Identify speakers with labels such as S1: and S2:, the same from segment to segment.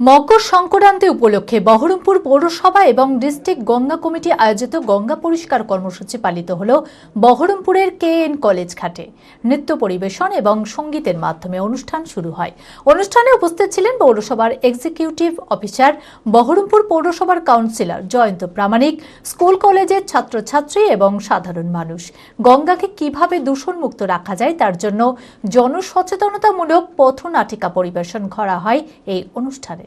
S1: মকর সংক্রান্তি উপলক্ষে বহরমপুর পৌরসভা এবং ডিস্ট্রিক্ট গঙ্গা কমিটি আয়োজিত গঙ্গা পরিষ্কার কর্মসূচি পালিত হল বহরমপুরের কে এন কলেজ ঘাটে। নৃত্য পরিবেশন এবং সঙ্গীতের মাধ্যমে অনুষ্ঠান শুরু হয়। অনুষ্ঠানে উপস্থিত ছিলেন পৌরসভার এক্সিকিউটিভ অফিসার, বহরমপুর পৌরসভার কাউন্সিলর জয়ন্ত প্রামাণিক, স্কুল কলেজের ছাত্রছাত্রী এবং সাধারণ মানুষ। গঙ্গাকে কীভাবে দূষণমুক্ত রাখা যায় তার জন্য জনসচেতনতামূলক পথনাটিকা পরিবেশন করা হয় এই অনুষ্ঠানে।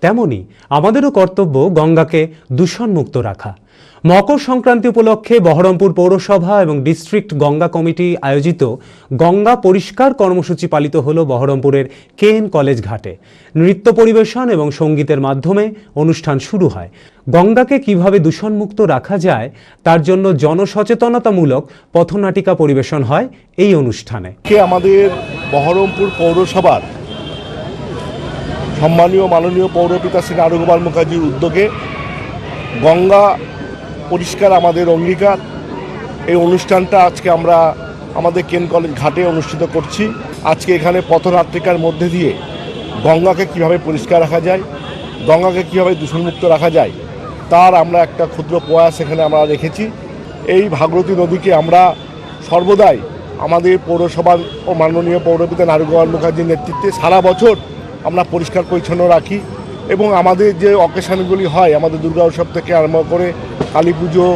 S2: তেমনি আমাদেরও কর্তব্য গঙ্গাকে দূষণমুক্ত রাখা। মকর সংক্রান্তি উপলক্ষে বহরমপুর পৌরসভা এবং ডিস্ট্রিক্ট গঙ্গা কমিটি আয়োজিত গঙ্গা পরিষ্কার কর্মসূচি পালিত হল বহরমপুরের কেএন কলেজ ঘাটে। নৃত্য পরিবেশন এবং সঙ্গীতের মাধ্যমে অনুষ্ঠান শুরু হয়। গঙ্গাকে কীভাবে দূষণমুক্ত রাখা যায়, তার জন্য জনসচেতনতামূলক পথনাটিকা পরিবেশন হয় এই অনুষ্ঠানে।
S3: কে আমাদের বহরমপুর পৌরসভার সম্মানীয় মাননীয় পৌরপিতা শ্রী নারুগোপাল মুখার্জির উদ্যোগে গঙ্গা পরিষ্কার আমাদের অঙ্গীকার। এই অনুষ্ঠানটা আজকে আমরা আমাদের কেন কলেজ ঘাটে অনুষ্ঠিত করছি। আজকে এখানে পথনাট্রিকার মধ্যে দিয়ে গঙ্গাকে কীভাবে পরিষ্কার রাখা যায়, গঙ্গাকে কীভাবে দূষণমুক্ত রাখা যায়, তার আমরা একটা ক্ষুদ্র প্রয়াস এখানে আমরা রেখেছি। এই ভাগরতী নদীকে আমরা সর্বদাই আমাদের পৌরসভার ও মাননীয় পৌরপিতা নারুগোপাল মুখার্জির নেতৃত্বে সারা বছর আমরা পরিষ্কার পরিচ্ছন্ন রাখি এবং আমাদের যে অকেশানগুলি হয়, আমাদের দুর্গা উৎসব থেকে আরম্ভ করে কালী পুজো,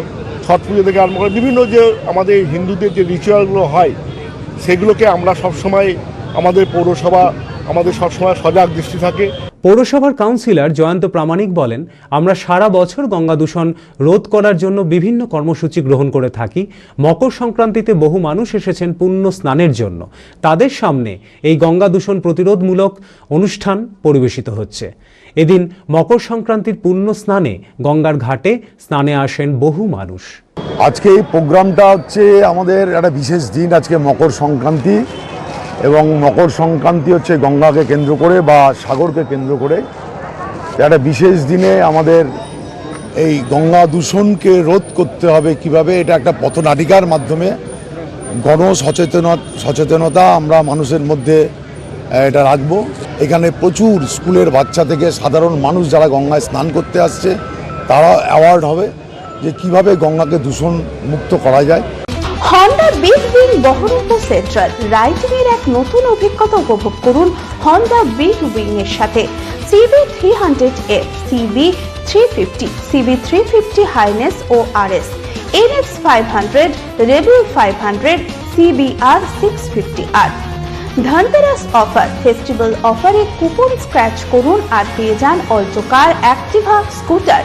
S3: ছট পুজো থেকে আরম্ভ করে বিভিন্ন যে আমাদের হিন্দুদের যে রিচুয়ালগুলো হয়, সেগুলোকে আমরা সবসময় আমাদের পৌরসভা, আমাদের সবসময় সজাগ দৃষ্টি থাকে।
S2: পৌরসভার কাউন্সিলর জয়ন্ত প্রামাণিক বলেন, আমরা সারা বছর গঙ্গা দূষণ রোধ করার জন্য বিভিন্ন কর্মসূচি গ্রহণ করে থাকি। মকর সংক্রান্তিতে বহু মানুষ এসেছেন পুণ্য স্নানের জন্য। তাদের সামনে এই গঙ্গা দূষণ প্রতিরোধমূলক অনুষ্ঠান পরিবেশিত হচ্ছে। এদিন মকর সংক্রান্তির পুণ্য স্নানে গঙ্গার ঘাটে স্নানে আসেন বহু মানুষ।
S4: আজকে এই প্রোগ্রামটা হচ্ছে আমাদের একটা বিশেষ দিন, আজকে মকর সংক্রান্তি। এবং মকর সংক্রান্তি হচ্ছে গঙ্গাকে কেন্দ্র করে বা সাগরকে কেন্দ্র করে। একটা বিশেষ দিনে আমাদের এই গঙ্গা দূষণকে রোধ করতে হবে কীভাবে, এটা একটা পথনাটিকার মাধ্যমে। গণ সচেতন সচেতনতা আমরা মানুষের মধ্যে এটা রাখব। এখানে প্রচুর স্কুলের বাচ্চা থেকে সাধারণ মানুষ যারা গঙ্গায় স্নান করতে আসছে তারা অ্যাওয়ার্ড হবে যে কীভাবে গঙ্গাকে দূষণ মুক্ত করা যায়।
S5: Honda big wing Baharampur central riding এর এক নতুন অভিজ্ঞতা উপভোগ করুন হন্ডা বিগ উইং এর সাথে CB three hundred F CB three fifty CB three fifty Highness ও R S NX five hundred Rebel five hundred CBR six fifty R Dhanteras offer festival অফারে coupon scratch করুন আর পেয়ে যান Alto car Activa scooter